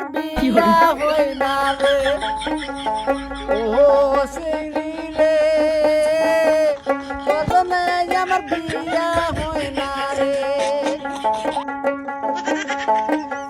আমার বিয়া হই না রে ও সিঁড়ি রে কদমে আমার বিয়া হই না রে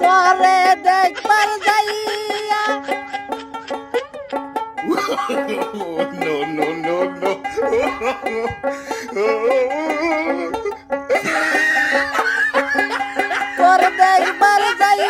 তরে দেখবার যাইয়া no no no no তোর দেখবার যাই